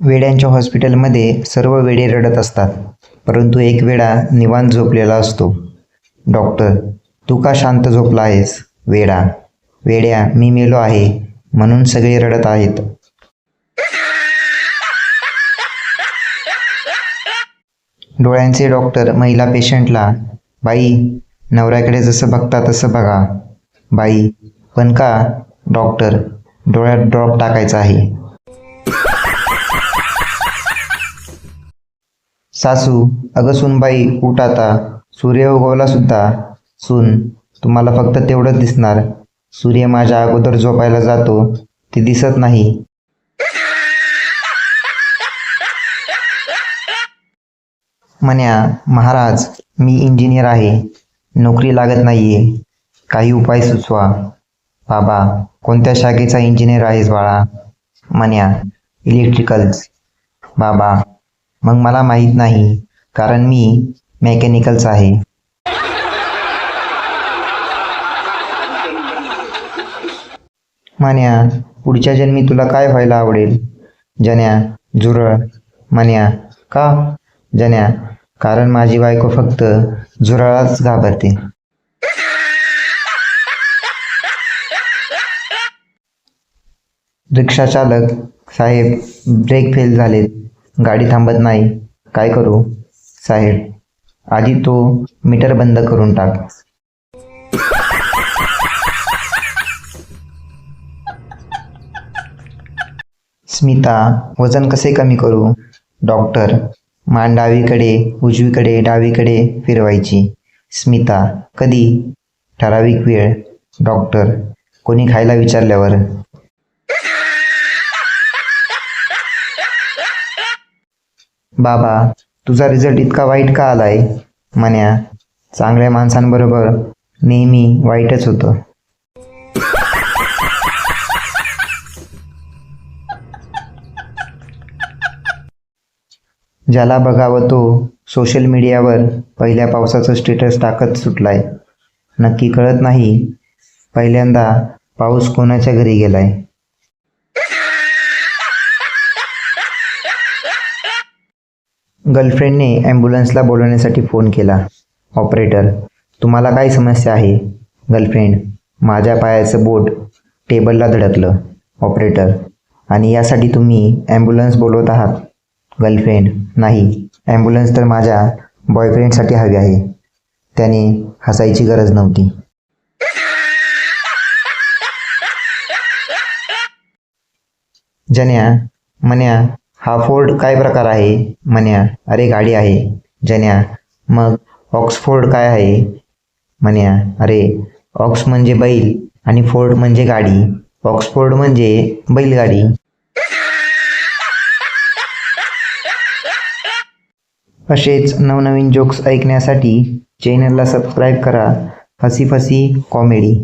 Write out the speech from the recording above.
वेड्यांच्या हॉस्पिटलमध्ये सर्व वेडे रडत असतात. परंतु एक वेडा निवांत झोपलेला असतो. डॉक्टर तू का शांत झोपला आहेस? वेडा वेड्या मी मेलो आहे म्हणून सगळे रडत आहेत. डोळ्यांचे डॉक्टर महिला पेशंटला बाई नवऱ्याकडे जसं बघता तसं बघा. बाई पण का? डॉक्टर डोळ्यात ड्रॉप टाकायचा आहे. सासू अगं सुनबाई उठ आता. सूर्य उगवला सुद्धा. सून तुम्हाला फक्त तेवढंच दिसणार. सूर्य माझ्या अगोदर झोपायला जातो. ते दिसत नाही. म्हण्या महाराज मी इंजिनियर आहे. नोकरी लागत नाहीये. काही उपाय सुचवा. बाबा कोणत्या शाखेचा इंजिनियर आहेस बाळा? म्हण्या इलेक्ट्रिकल्स. बाबा मग मला माहीत नाही कारण मी मेकॅनिकलच आहे. मान्या पुढच्या जन्मी तुला काय व्हायला आवडेल? जन्या झुरळ. मान्या का? जन्या कारण माझी बायको फक्त झुरळाच घाबरते. रिक्षा चालक साहेब ब्रेक फेल झालेत. गाडी थांबत नाही. काय करू? साहेब आधी तो मीटर बंद करून टाक. स्मिता वजन कसे कमी करू? डॉक्टर मान डावीकडे उजवीकडे डावीकडे फिरवायची. स्मिता कधी? ठराविक वेळ. डॉक्टर कोणी खायला विचारल्यावर. बाबा तुझा रिझल्ट इतका वाईट का आलाय? म्हण्या चांगल्या माणसांबरोबर नेहमी वाईटच होतं. ज्याला बघावं तो सोशल मीडियावर पहिल्या पावसाचं स्टेटस टाकत सुटलाय. नक्की कळत नाही पहिल्यांदा पाऊस कोणाच्या घरी गेलाय? गर्लफ्रेंडने ॲम्ब्युलन्सला बोलवण्यासाठी फोन केला. ऑपरेटर तुम्हाला काय समस्या आहे गर्लफ्रेंड माझ्या पायाचं बोट टेबलला धडकलं. ऑपरेटर आणि यासाठी तुम्ही ॲम्ब्युलन्स बोलवत आहात? गर्लफ्रेंड नाही. ॲम्ब्युलन्स तर माझ्या बॉयफ्रेंडसाठी हवी आहे. त्याने हसायची गरज नव्हती. जन्या मन्या हा फोर्ड काय प्रकार आहे? म्हण्या अरे गाडी आहे. जन्या मग ऑक्सफोर्ड काय आहे? म्हण्या अरे ऑक्स म्हणजे बैल आणि फोर्ड म्हणजे गाडी. ऑक्सफोर्ड म्हणजे बैलगाडी. असेच नवनवीन जोक्स ऐकण्यासाठी चॅनलला सबस्क्राईब करा. फसी फसी कॉमेडी